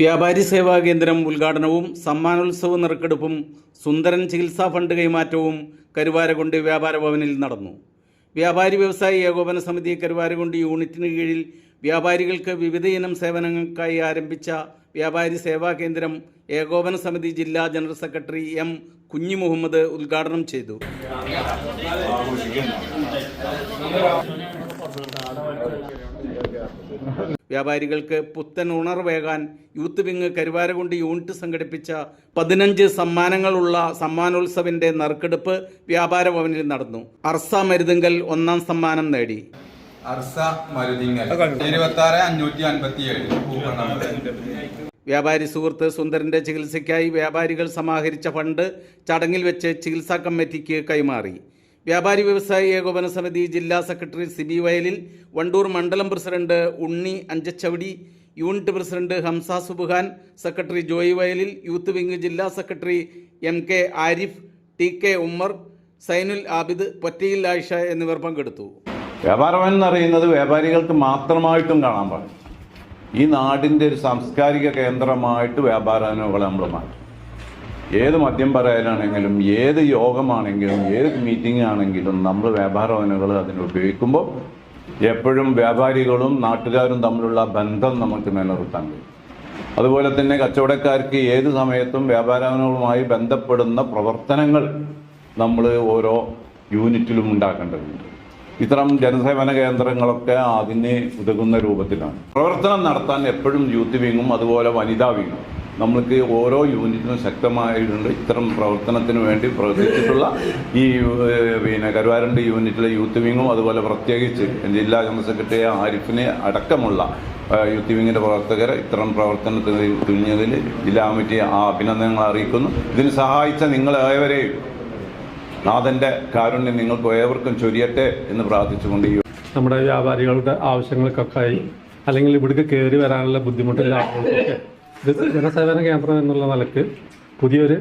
വ്യാപാരി സേവാ കേന്ദ്രം ഉദ്ഘാടനവും സമ്മാനോത്സവ നറുക്കെടുപ്പും സുന്ദരൻ ചികിത്സാ ഫണ്ട് കൈമാറ്റവും കരുവാരകുണ്ട് വ്യാപാര ഭവനിൽ നടന്നു. വ്യാപാരി വ്യവസായി ഏകോപന സമിതി കരുവാരകുണ്ട് യൂണിറ്റിന് കീഴിൽ വ്യാപാരികൾക്ക് വിവിധ ഇനം സേവനങ്ങൾക്കായി ആരംഭിച്ച വ്യാപാരി സേവാ കേന്ദ്രം ഏകോപന സമിതി ജില്ലാ ജനറൽ സെക്രട്ടറി എം കുഞ്ഞി മുഹമ്മദ് ഉദ്ഘാടനം ചെയ്തു. വ്യാപാരികൾക്ക് പുത്തൻ ഉണർവേകാൻ യൂത്ത് വിങ് കരുവാരകുണ്ട് യൂണിറ്റ് സംഘടിപ്പിച്ച പതിനഞ്ച് സമ്മാനങ്ങളുള്ള സമ്മാനോത്സവിന്റെ നറുക്കെടുപ്പ് വ്യാപാര ഭവനിൽ നടന്നു. അർസ മരുതിങ്കൽ ഒന്നാം സമ്മാനം നേടി. അർസ മരുതിങ്ങൽ ഇരുപത്തി ആറ് അഞ്ഞൂറ്റി അൻപത്തി ഏഴ് വ്യാപാരി സുഹൃത്ത് സുന്ദരന്റെ ചികിത്സയ്ക്കായി വ്യാപാരികൾ സമാഹരിച്ച ഫണ്ട് ചടങ്ങിൽ വെച്ച് ചികിത്സാ കമ്മിറ്റിക്ക് കൈമാറി. വ്യാപാരി വ്യവസായി ഏകോപന സമിതി ജില്ലാ സെക്രട്ടറി സിബി വയലിൽ വണ്ടൂർ മണ്ഡലം president Unni Anchachavadi unit president Hamza Subuhan secretary Joy Vayalil youth wing ജില്ലാ secretary M K Arif T K Ummer Zainul Abid Pottayil Ayisha എന്നിവർ പങ്കെടുത്തു. വ്യാപാരം എന്നറിയുന്നത് വ്യാപാരികൾക്ക് മാത്രമായിട്ടും കാണാൻ പാടില്ല. ഈ നാടിന്റെ ഒരു സാംസ്കാരിക കേന്ദ്രമായിട്ട് വ്യാപാരങ്ങളെ നമ്മൾ മാറ്റും. ഏത് മദ്യം പറയാനാണെങ്കിലും ഏത് യോഗമാണെങ്കിലും ഏത് മീറ്റിംഗ് ആണെങ്കിലും നമ്മൾ വ്യാപാരവനകൾ അതിന് ഉപയോഗിക്കുമ്പോൾ എപ്പോഴും വ്യാപാരികളും നാട്ടുകാരും തമ്മിലുള്ള ബന്ധം നമുക്ക് നിലനിർത്താൻ കഴിയും. അതുപോലെ തന്നെ കച്ചവടക്കാർക്ക് ഏത് സമയത്തും വ്യാപാരങ്ങളുമായി ബന്ധപ്പെടുന്ന പ്രവർത്തനങ്ങൾ നമ്മൾ ഓരോ യൂണിറ്റിലും ഉണ്ടാക്കേണ്ടതുണ്ട്. ഇത്തരം ജനസേവന കേന്ദ്രങ്ങളൊക്കെ അതിന് ഉതകുന്ന രൂപത്തിലാണ്. പ്രവർത്തനം നടത്താൻ എപ്പോഴും യൂത്ത് വിങ്ങും അതുപോലെ വനിതാ വിങ്ങും. നമ്മൾക്ക് ഓരോ യൂണിറ്റിനും ശക്തമായിട്ടുണ്ട്. ഇത്തരം പ്രവർത്തനത്തിന് വേണ്ടി പ്രവർത്തിച്ചിട്ടുള്ള ഈ പിന്നെ കരുവാരണ്ട് യൂണിറ്റിലെ യൂത്ത് വിങ്ങും അതുപോലെ പ്രത്യേകിച്ച് ജില്ലാ ജനറൽ സെക്രട്ടറി ആരിഫിനെ അടക്കമുള്ള യൂത്ത് വിങ്ങിന്റെ പ്രവർത്തകർ ഇത്തരം പ്രവർത്തനത്തിൽ തുനിഞ്ഞതിൽ ജില്ലാ കമ്മിറ്റി ആ അഭിനന്ദനങ്ങൾ അറിയിക്കുന്നു. ഇതിന് സഹായിച്ച നിങ്ങളേവരെയും നാഥന്റെ കാരുണ്യം നിങ്ങൾക്ക് ഏവർക്കും ചൊരിയട്ടെ എന്ന് പ്രാർത്ഥിച്ചുകൊണ്ട് നമ്മുടെ വ്യാപാരികളുടെ ആവശ്യങ്ങൾക്കൊക്കെയായി അല്ലെങ്കിൽ ഇവിടേക്ക് കയറി വരാനുള്ള ആളുകൾക്കൊക്കെ ഇത് ജനസേവന കേന്ദ്രം എന്നുള്ള നിലയ്ക്ക് പുതിയൊരു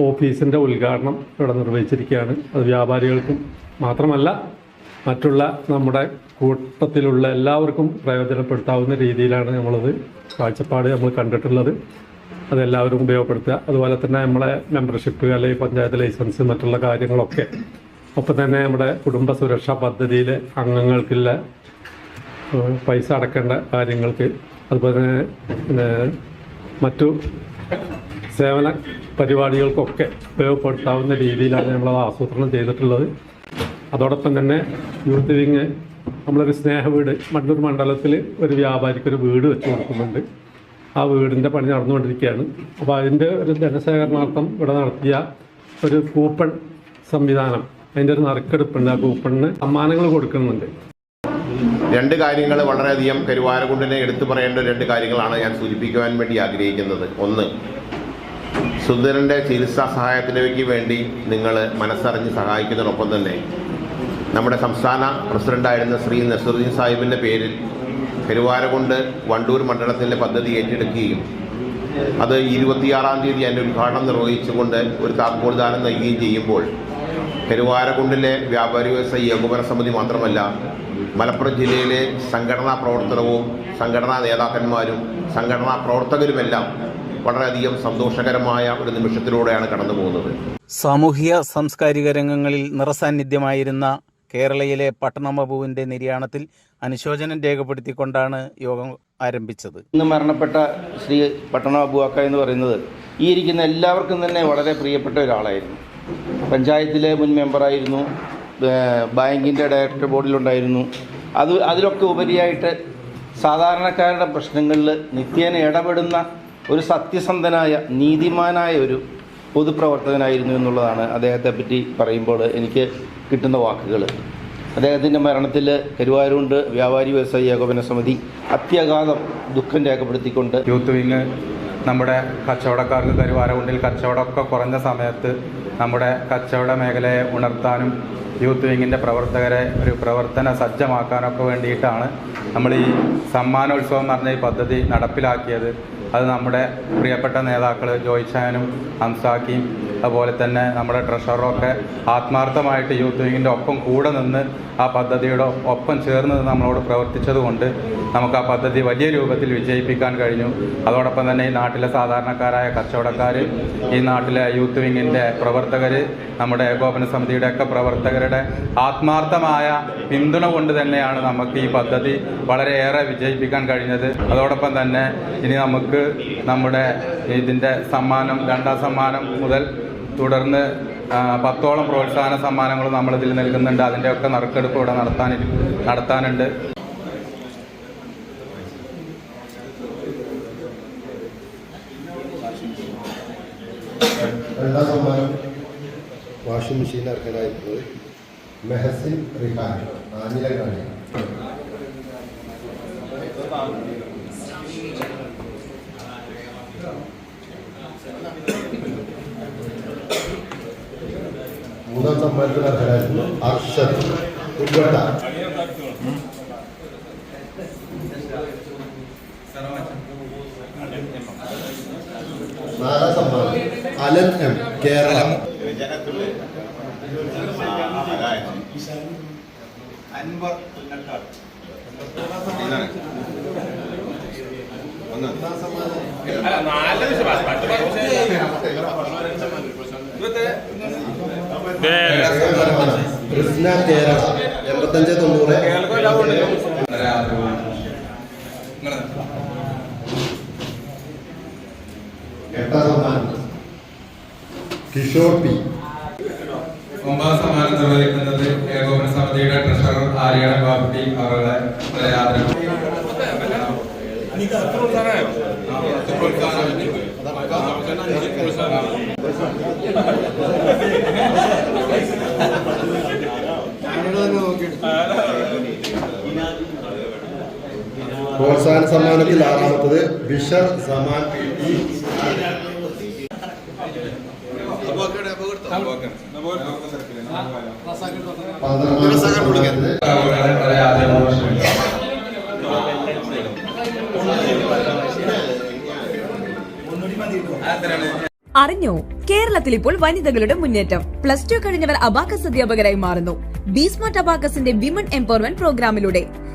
ഓഫീസിന്റെ ഉദ്ഘാടനം ഇവിടെ നിർവഹിച്ചിരിക്കുകയാണ്. അത് വ്യാപാരികൾക്കും മാത്രമല്ല മറ്റുള്ള നമ്മുടെ കൂട്ടത്തിലുള്ള എല്ലാവർക്കും പ്രയോജനപ്പെടുത്താവുന്ന രീതിയിലാണ് നമ്മളത് കാഴ്ചപ്പാട് നമ്മൾ കണ്ടിട്ടുള്ളത്. അതെല്ലാവരും ഉപയോഗപ്പെടുത്തുക. അതുപോലെ തന്നെ നമ്മളെ മെമ്പർഷിപ്പ് അല്ലെങ്കിൽ പഞ്ചായത്ത് ലൈസൻസ് മറ്റുള്ള കാര്യങ്ങളൊക്കെ. ഒപ്പം തന്നെ നമ്മുടെ കുടുംബ സുരക്ഷാ പദ്ധതിയിലെ അംഗങ്ങൾക്കുള്ള പൈസ അടക്കേണ്ട കാര്യങ്ങൾക്ക് അതുപോലെ തന്നെ മറ്റു സേവന പരിപാടികൾക്കൊക്കെ ഉപയോഗപ്പെടുത്താവുന്ന രീതിയിലാണ് നമ്മളത് ആസൂത്രണം ചെയ്തിട്ടുള്ളത്. അതോടൊപ്പം തന്നെ യൂത്ത് വിങ് നമ്മളൊരു സ്നേഹ വീട് മണ്ണൂർ മണ്ഡലത്തിൽ ഒരു വ്യാപാരിക്കൊരു വീട് വെച്ച് കൊടുക്കുന്നുണ്ട്. ആ വീടിന്റെ പണി നടന്നുകൊണ്ടിരിക്കുകയാണ്. അപ്പോൾ അതിന്റെ ഒരു ധനശേഖരണാർത്ഥം ഇവിടെ നടത്തിയ ഒരു കൂപ്പൺ സംവിധാനം അതിന്റെ ഒരു നറുക്കെടുപ്പുണ്ട്. ആ കൂപ്പണിന് സമ്മാനങ്ങൾ കൊടുക്കുന്നുണ്ട്. രണ്ട് കാര്യങ്ങൾ വളരെയധികം കരുവാരകുണ്ടിനെ എടുത്തു പറയേണ്ട രണ്ട് കാര്യങ്ങളാണ് ഞാൻ സൂചിപ്പിക്കുവാൻ വേണ്ടി ആഗ്രഹിക്കുന്നത്. ഒന്ന് സുന്ദരന്റെ ചികിത്സാ സഹായത്തിലേക്ക് വേണ്ടി നിങ്ങൾ മനസ്സറിഞ്ഞ് സഹായിക്കുന്നതിനൊപ്പം തന്നെ നമ്മുടെ സംസ്ഥാന പ്രസിഡന്റായിരുന്ന ശ്രീ നസറുദ്ദീൻ സാഹിബിന്റെ പേരിൽ കരുവാരകുണ്ട് വണ്ടൂർ മണ്ഡലത്തിന്റെ പദ്ധതി ഏറ്റെടുക്കുകയും അത് ഇരുപത്തിയാറാം തീയതി അതിന്റെ ഉദ്ഘാടനം നിർവഹിച്ചുകൊണ്ട് ഒരു താക്കോൽദാനം നൽകുകയും ചെയ്യുമ്പോൾ കരുവാരകുണ്ടിലെ വ്യാപാരി വ്യവസായി ഏകോപന സമിതി മാത്രമല്ല മലപ്പുറം ജില്ലയിലെ സംഘടനാ പ്രവർത്തനവും സംഘടനാ നേതാക്കന്മാരും സംഘടനാ പ്രവർത്തകരുമെല്ലാം വളരെയധികം സന്തോഷകരമായ ഒരു നിമിഷത്തിലൂടെയാണ് കടന്നു പോകുന്നത്. സാമൂഹിക സാംസ്കാരിക രംഗങ്ങളിൽ നിറസാന്നിധ്യമായിരുന്ന കേരളയിലെ പട്ടണമബുവിന്റെ നിര്യാണത്തിൽ അനുശോചനം രേഖപ്പെടുത്തിക്കൊണ്ടാണ് യോഗം ആരംഭിച്ചത്. ഇന്ന് മരണപ്പെട്ട ശ്രീ പട്ടണമബുവാക്ക എന്ന് പറയുന്നത് ഈ ഇരിക്കുന്ന എല്ലാവർക്കും തന്നെ വളരെ പ്രിയപ്പെട്ട ഒരാളായിരുന്നു. പഞ്ചായത്തിലെ മുൻ മെമ്പറായിരുന്നു. ബാങ്കിന്റെ ഡയറക്ടർ ബോർഡിലുണ്ടായിരുന്നു. അത് അതിലൊക്കെ ഉപരിയായിട്ട് സാധാരണക്കാരുടെ പ്രശ്നങ്ങളിൽ നിത്യേന ഇടപെടുന്ന ഒരു സത്യസന്ധനായ നീതിമാനായ ഒരു പൊതുപ്രവർത്തകനായിരുന്നു എന്നുള്ളതാണ് അദ്ദേഹത്തെ പറ്റി പറയുമ്പോൾ എനിക്ക് കിട്ടുന്ന വാക്കുകൾ അദ്ദേഹത്തിന്റെ മരണത്തിൽ കരുവാരുണ്ട് വ്യാപാരി വ്യവസായി ഏകോപന സമിതി അത്യാഘാതം ദുഃഖം രേഖപ്പെടുത്തിക്കൊണ്ട് യൂത്ത് വിങ് നമ്മുടെ കച്ചവടക്കാർക്ക് കരുവാരകുണ്ടിൽ കച്ചവടമൊക്കെ കുറഞ്ഞ സമയത്ത് നമ്മുടെ കച്ചവട മേഖലയെ ഉണർത്താനും യൂത്ത് വിങ്ങിന്റെ പ്രവർത്തകരെ ഒരു പ്രവർത്തന സജ്ജമാക്കാനൊക്കെ വേണ്ടിയിട്ടാണ് നമ്മൾ ഈ സമ്മാനോത്സവം എന്ന് പറഞ്ഞ ഈ പദ്ധതി നടപ്പിലാക്കിയത്. അത് നമ്മുടെ പ്രിയപ്പെട്ട നേതാക്കൾ ജോയിച്ചാനും ഹംസാക്കിയും അതുപോലെ തന്നെ നമ്മുടെ ട്രഷററൊക്കെ ആത്മാർത്ഥമായിട്ട് യൂത്ത് വിങ്ങിന്റെ ഒപ്പം കൂടെ നിന്ന് ആ പദ്ധതിയുടെ ഒപ്പം ചേർന്ന് നമ്മളോട് പ്രവർത്തിച്ചതുകൊണ്ട് നമുക്ക് ആ പദ്ധതി വലിയ രൂപത്തിൽ വിജയിപ്പിക്കാൻ കഴിഞ്ഞു. അതോടൊപ്പം തന്നെ ഈ നാട്ടിലെ സാധാരണക്കാരായ കച്ചവടക്കാർ ഈ നാട്ടിലെ യൂത്ത് വിങ്ങിന്റെ പ്രവർത്തകർ നമ്മുടെ ഏകോപന സമിതിയുടെയൊക്കെ പ്രവർത്തകരുടെ ആത്മാർത്ഥമായ പിന്തുണ കൊണ്ട് തന്നെയാണ് നമുക്ക് ഈ പദ്ധതി വളരെയേറെ വിജയിപ്പിക്കാൻ കഴിഞ്ഞത്. അതോടൊപ്പം തന്നെ ഇനി നമുക്ക് നമ്മുടെ ഇതിന്റെ സമ്മാനം രണ്ടാം സമ്മാനം മുതൽ തുടർന്ന് പത്തോളം പ്രോത്സാഹന സമ്മാനങ്ങൾ നമ്മളിതിൽ നൽകുന്നുണ്ട്. അതിന്റെയൊക്കെ നറുക്കെടുപ്പ് ഇവിടെ നടത്താൻ നടത്താനുണ്ട്. രണ്ടാം സമ്മാനം വാഷിംഗ് മെഷീൻ അർഹനായിട്ടുള്ളത് മെഹസിൻ റിഹാൻ ആഞ്ഞിലങ്ങാടി മൂന്നാം സമ്മാനത്തിന് അർഹനായിരുന്നു അർഷദ്. ഉൾപ്പെട്ട നാലാം സമ്മാനം. Allen M Kerala. കൃഷ്ണ കേരള എൺപത്തഞ്ച് തൊണ്ണൂറ് എട്ടാം സമ്മാനം കിഷോർ പി. ഒമ്പതാം സമ്മാനം നിർവഹിക്കുന്നത് ഏകോപന സമിതിയുടെ ട്രഷറർ ആര്യാണ ബാബുട്ടി അവരുടെ ആദരവ് പ്രോത്സാഹന സമ്മാനത്തിൽ ആറാമത്തത് ബിഷർ സമാൻ അറിഞ്ഞോ? കേരളത്തിൽ ഇപ്പോൾ വനിതകളുടെ മുന്നേറ്റം. പ്ലസ് ടു കഴിഞ്ഞവർ അബാക്കസ് അധ്യാപകരായി മാറുന്നു. ബീസ്മാർട്ട് അബാക്കസിന്റെ വിമൺ എംപവർമെന്റ് പ്രോഗ്രാമിലൂടെ